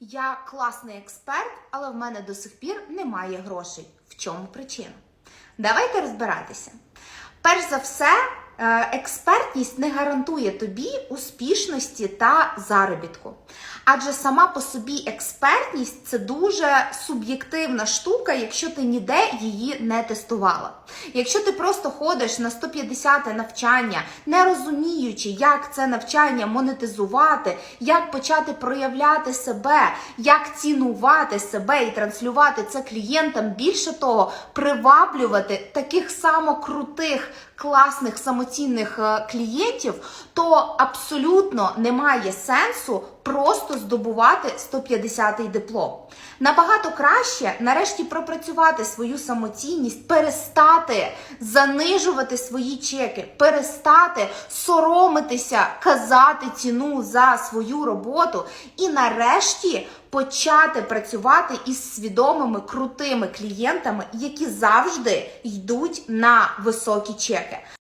Я класний експерт, але в мене до сих пір немає грошей. В чому причина? Давайте розбиратися. Перш за все, е, експертність не гарантує тобі успішності та заробітку. Адже сама по собі експертність це дуже суб'єктивна штука, якщо ти ніде її не тестувала. Якщо ти просто ходиш на 150 навчання, не розуміючи, як це навчання монетизувати, як почати проявляти себе, як цінувати себе і транслювати це клієнтам, більше того, приваблювати таких само крутих, класних самоцінних е, клієнтів, то абсолютно немає сенсу просто здобувати 150-й диплом. Набагато краще нарешті пропрацювати свою самоцінність, перестати занижувати свої чеки, перестати соромитися, казати ціну за свою роботу і нарешті почати працювати із свідомими крутими клієнтами, які завжди йдуть на високі чеки.